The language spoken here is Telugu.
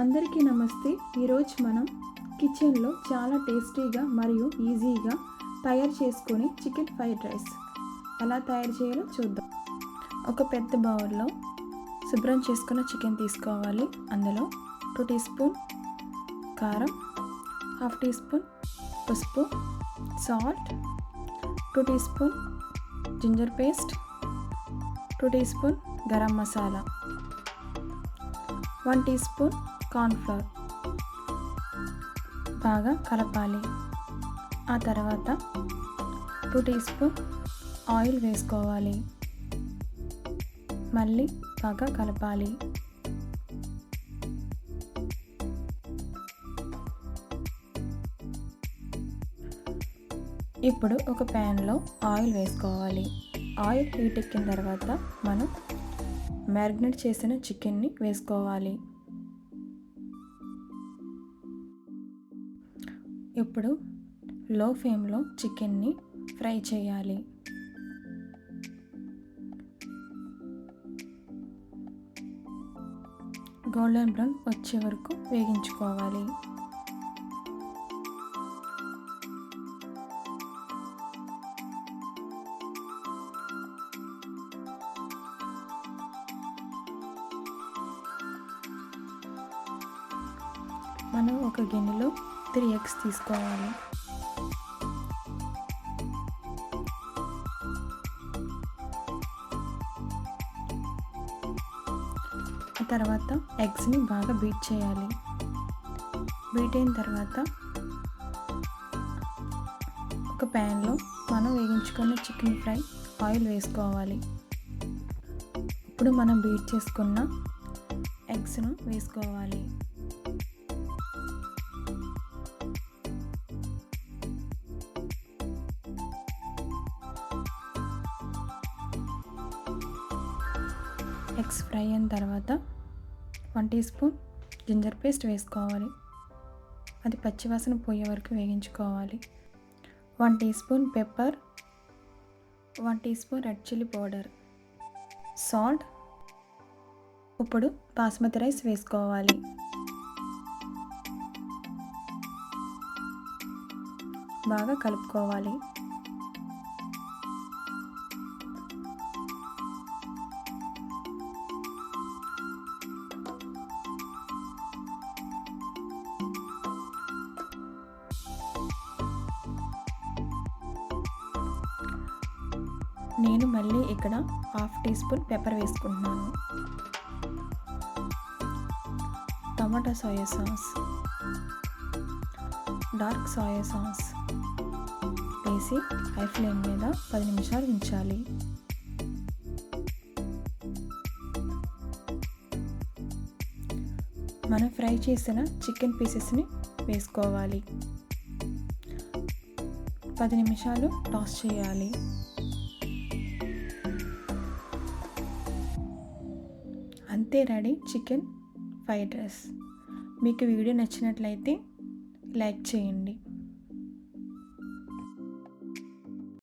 అందరికీ నమస్తే. ఈరోజు మనం కిచెన్లో చాలా టేస్టీగా మరియు ఈజీగా తయారు చేసుకునే చికెన్ ఫ్రైడ్ రైస్. ఎలా తయారు చేయాలో చూద్దాం. ఒక పెద్ద బౌల్లో శుభ్రం చేసుకున్న చికెన్ తీసుకోవాలి. అందులో టూ టీ స్పూన్ కారం హాఫ్ టీ స్పూన్ పసుపు salt two teaspoon ginger paste two teaspoon garam masala one teaspoon cornflour బాగా కలపాలి. ఆ తర్వాత టూ టీ స్పూన్ ఆయిల్ వేసుకోవాలి. మళ్ళీ బాగా కలపాలి. ఇప్పుడు ఒక ప్యాన్లో ఆయిల్ వేసుకోవాలి. ఆయిల్ హీట్ ఎక్కిన తర్వాత మనం మ్యారినేట్ చేసిన చికెన్ని వేసుకోవాలి. ఇప్పుడు లో ఫ్లేమ్లో చికెన్ని ఫ్రై చేయాలి. గోల్డెన్ బ్రౌన్ వచ్చే వరకు వేగించుకోవాలి. మనం ఒక గిన్నెలో త్రీ ఎగ్స్ తీసుకోవాలి. తర్వాత ఎగ్స్ని బాగా బీట్ చేయాలి. బీట్ అయిన తర్వాత ఒక ప్యాన్లో మనం వేగించుకున్న చికెన్ ఫ్రై ఆయిల్ వేసుకోవాలి. ఇప్పుడు మనం బీట్ చేసుకున్న ఎగ్స్ను వేసుకోవాలి. ఎగ్స్ ఫ్రై అయిన తర్వాత one teaspoon ginger paste వేసుకోవాలి. అది పచ్చివాసన పోయే వరకు వేగించుకోవాలి. One teaspoon pepper one teaspoon red chilli powder salt ఇప్పుడు బాస్మతి రైస్ వేసుకోవాలి. బాగా కలుపుకోవాలి. నేను మళ్ళీ ఇక్కడ హాఫ్ టీ స్పూన్ పెప్పర్ వేసుకుంటున్నాను. Tomato soya sauce dark soya sauce వేసి హై ఫ్లేమ్ మీద పది నిమిషాలు ఉంచాలి. మనం ఫ్రై చేసిన చికెన్ పీసెస్ని వేసుకోవాలి. పది నిమిషాలు టాస్ చేయాలి. అంతే రెడీ చికెన్ ఫ్రైడ్ రైస్. మీకు వీడియో నచ్చినట్లయితే లైక్ చేయండి.